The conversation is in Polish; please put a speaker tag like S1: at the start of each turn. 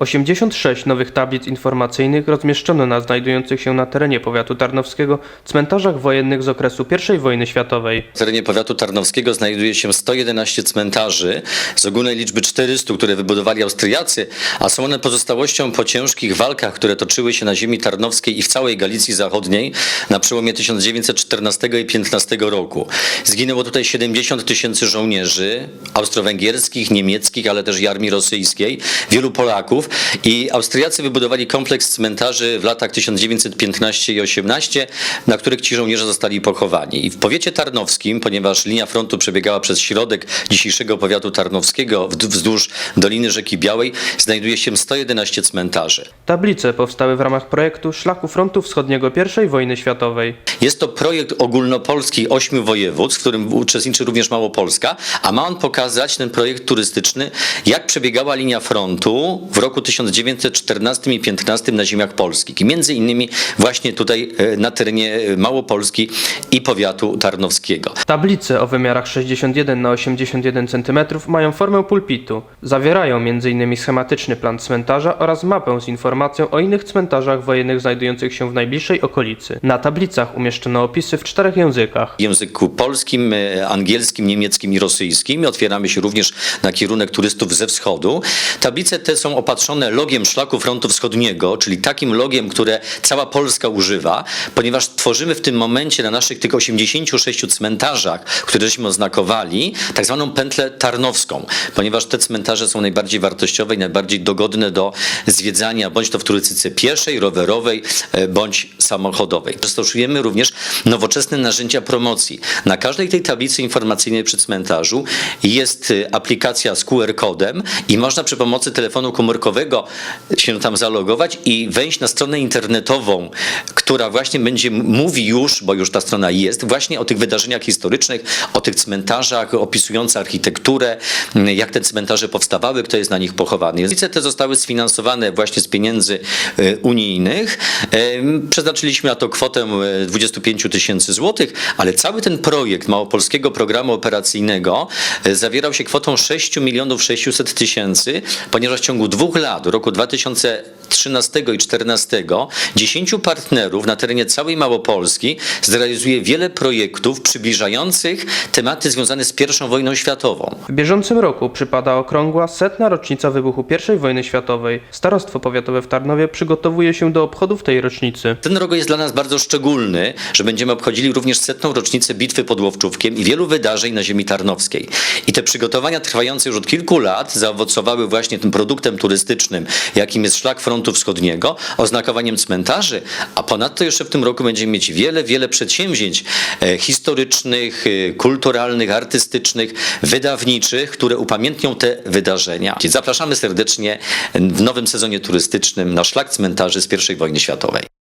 S1: 86 nowych tablic informacyjnych rozmieszczono na znajdujących się na terenie powiatu tarnowskiego cmentarzach wojennych z okresu I wojny światowej.
S2: W terenie powiatu tarnowskiego znajduje się 111 cmentarzy z ogólnej liczby 400, które wybudowali Austriacy, a są one pozostałością po ciężkich walkach, które toczyły się na ziemi tarnowskiej i w całej Galicji Zachodniej na przełomie 1914 i 15 roku. Zginęło tutaj 70 tysięcy żołnierzy austro-węgierskich, niemieckich, ale też i armii rosyjskiej, wielu Polaków i Austriacy wybudowali kompleks cmentarzy w latach 1915 i 18, na których ci żołnierze zostali pochowani. I w powiecie tarnowskim, ponieważ linia frontu przebiegała przez środek dzisiejszego powiatu tarnowskiego wzdłuż Doliny Rzeki Białej, znajduje się 111 cmentarzy.
S1: Tablice powstały w ramach projektu Szlaku Frontu Wschodniego I wojny światowej.
S2: Jest to projekt ogólnopolski ośmiu województw, w którym uczestniczy również Małopolska, a ma on pokazać, ten projekt turystyczny, jak przebiegała linia frontu w roku 1914 i 15 na ziemiach polskich. I między innymi właśnie tutaj e, na terenie e, Małopolski i powiatu tarnowskiego.
S1: Tablice o wymiarach 61 na 81 cm mają formę pulpitu. Zawierają m.in. schematyczny plan cmentarza oraz mapę z informacją o innych cmentarzach wojennych znajdujących się w najbliższej okolicy. Na tablicach umieszczono opisy w czterech językach.
S2: w języku polskim, e, angielskim, niemieckim i rosyjskim. Otwieramy się również na kierunek turystów ze wschodu. Tablice te są opatrzone logiem Szlaku Frontu Wschodniego, czyli takim logiem, które cała Polska używa, ponieważ tworzymy w tym momencie na naszych tych 86 cmentarzach, które żeśmy oznakowali, tak zwaną pętlę tarnowską, ponieważ te cmentarze są najbardziej wartościowe i najbardziej dogodne do zwiedzania, bądź to w turystyce pieszej, rowerowej, e, bądź samochodowej. Stosujemy również nowoczesne narzędzia promocji. Na każdej tej tablicy informacyjnej przy cmentarzu jest y, aplikacja z QR-kodem i można przy pomocy telefonu komórkowego się tam zalogować i wejść na stronę internetową, która właśnie będzie mówi już, bo już ta strona jest, właśnie o tych wydarzeniach historycznych, o tych cmentarzach, opisująca architekturę, jak te cmentarze powstawały, kto jest na nich pochowany. Tablice te zostały sfinansowane właśnie z pieniędzy y, unijnych. Przeznaczyliśmy na to kwotę e, 25 tysięcy złotych, ale cały ten projekt Małopolskiego Programu Operacyjnego e, zawierał się kwotą 6 milionów 600 tysięcy, ponieważ w ciągu dwóch lat, roku 2013 i 2014, 10 partnerów na terenie całej Małopolski zrealizuje wiele projektów przybliżających tematy związane z I wojną światową.
S1: W bieżącym roku przypada okrągła setna rocznica wybuchu I wojny światowej. Starostwo Powiatowe w Tarnowie przygotowuje się do obchodów tej rocznicy.
S2: Ten rok jest dla nas bardzo szczególny, że będziemy obchodzili również setną rocznicę bitwy pod Łowczówkiem i wielu wydarzeń na ziemi tarnowskiej. I te przygotowania trwające już od kilku lat zaowocowały właśnie tym produktem turystycznym, jakim jest Szlak Frontu Wschodniego, oznakowaniem cmentarzy, a ponadto jeszcze w tym roku będziemy mieć wiele, wiele przedsięwzięć e, historycznych, e, kulturalnych, artystycznych, wydawniczych, które upamiętnią te wydarzenia. Zapraszamy serdecznie w nowym sezonie turystycznym na Szlak Cmentarzy z I wojny światowej.